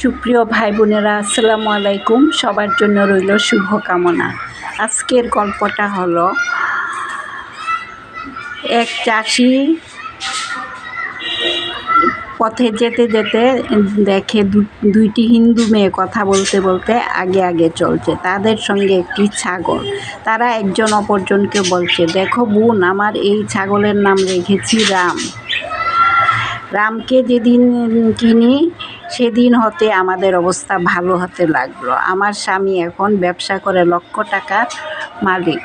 সুপ্রিয় ভাই বোনেরা আসসালামু আলাইকুম। সবার জন্য রইল শুভকামনা। আজকের গল্পটা হলো, এক চাষি পথে যেতে যেতে দেখে দুইটি হিন্দু মেয়ে কথা বলতে বলতে আগে আগে চলছে। তাদের সঙ্গে একটি ছাগল। তারা একজন অপরজনকে বলছে, দেখো বোন, আমার এই ছাগলের নাম রেখেছি রাম। রামকে যেদিন কিনি সেদিন হতে আমাদের অবস্থা ভালো হতে লাগল। আমার স্বামী এখন ব্যবসা করে লক্ষ টাকা মালিক।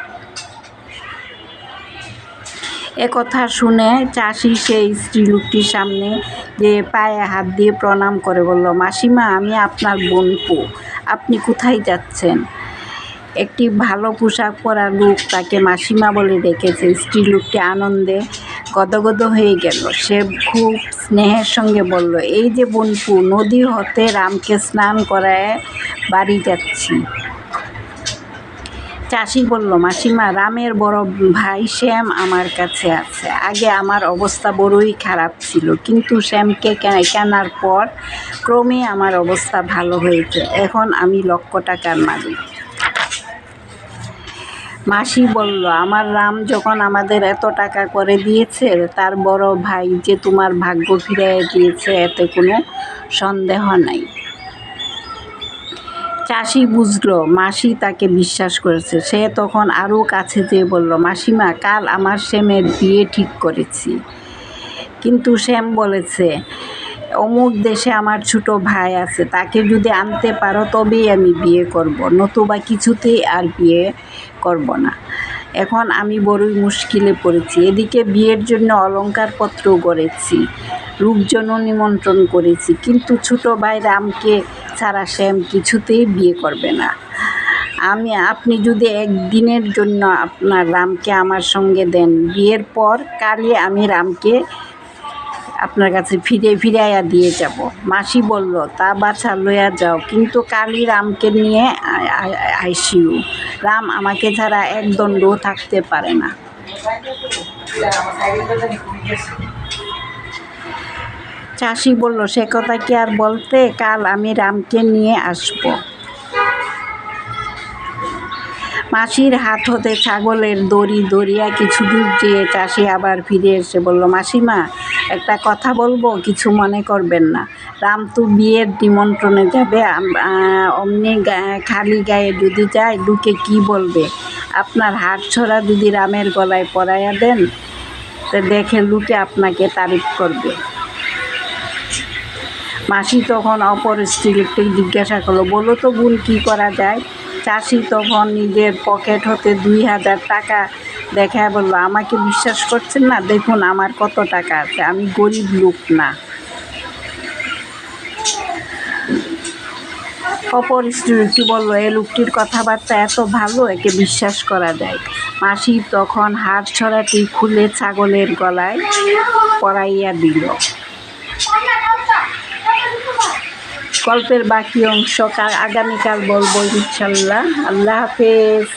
একথা কথা শুনে চাষি সেই স্ত্রী স্ত্রীলোকটির সামনে যে পায়ে হাত দিয়ে প্রণাম করে বলল, মাসিমা, আমি আপনার বোনপু আপনি কোথায় যাচ্ছেন? একটি ভালো পোশাক পরা লোক তাকে মাসিমা বলে ডেকেছে। স্ত্রীলোকটি আনন্দে গদগদ হয়ে গেল। সে খুব স্নেহের সঙ্গে বলল, এই যে বোনপু, নদী হতে রামকে স্নান করায় বাড়ি যাচ্ছি। চাষি বলল, মাসিমা, রামের বড় ভাই শ্যাম আমার কাছে আছে। আগে আমার অবস্থা বড়ই খারাপ ছিল, কিন্তু শ্যামকে কেনার পর ক্রমে আমার অবস্থা ভালো হয়েছে। এখন আমি লক্ষ টাকার মালিক। মাসি বলল, আমার রাম যখন আমাদের এত টাকা করে দিয়েছে, তার বড় ভাই যে তোমার ভাগ্য ফিরিয়ে দিয়েছে, এতে কোনো সন্দেহ নাই। চাষি বুঝলো, মাসি তাকে বিশ্বাস করেছে। সে তখন আরও কাছে যেয়ে বলল, মাসিমা, কাল আমার শ্যামের বিয়ে ঠিক করেছি। কিন্তু শ্যাম বলেছে অমুক দেশে আমার ছোট ভাই আছে, তাকে যদি আনতে পারো তবেই আমি বিয়ে করব, নতুবা কিছুতেই আর বিয়ে করব না। এখন আমি বড়ই মুশকিলে পড়েছি, এদিকে বিয়ের জন্য অলংকারপত্র গড়েছি রূপজন নিমন্ত্রণ করেছি, কিন্তু ছোট ভাই রামকে ছাড়া শ্যাম কিছুতেই বিয়ে করবে না। আমি, আপনি যদি একদিনের জন্য আপনার রামকে আমার সঙ্গে দেন, বিয়ের পর কালই আমি রামকে আপনার কাছে ফিরে ফিরাইয়া দিয়ে যাব। মাসি বলল, তা বাছা লইয়া যাও, কিন্তু কালই রামকে নিয়ে আইসিউ। রাম আমাকে ছাড়া এক দণ্ডও থাকতে পারে না। চাষি বলল, সে কথা কি আর বলতে? কাল আমি রামকে নিয়ে আসব। মাসির হাত হতে ছাগলের দড়ি দড়িয়া কিছু দূর যেয়ে চাষি আবার ফিরে এসে বলল, মাসিমা, একটা কথা বলব, কিছু মনে করবেন না। রাম তো বিয়ের নিমন্ত্রণে যাবে অমনি খালি গায়ে যদি যায়, লোকে কি বলবে? আপনার হাত ছড়া যদি রামের গলায় পরাইয়া দেন, তো দেখে লোকে আপনাকে তারিফ করবে। মাসি তখন অপর স্ত্রীকে জিজ্ঞাসা করল, বলো তো বোন, কী করা যায়? চাষি তখন নিজের পকেট হতে দুই হাজার টাকা দেখায় বলল, আমাকে বিশ্বাস করছেন না? দেখুন আমার কত টাকা আছে, আমি গরিব লোক না। অপর স্ত্রীটি বলল এই লোকটির কথাবার্তা এত ভালো, একে বিশ্বাস করা যায়। মাসি তখন হাড় ছড়াটি খুলে ছাগলের গলায় পরাইয়া দিল। গল্পের বাকি অংশ আগামীকাল বলব ইনশাল্লাহ। আল্লাহ হাফেজ।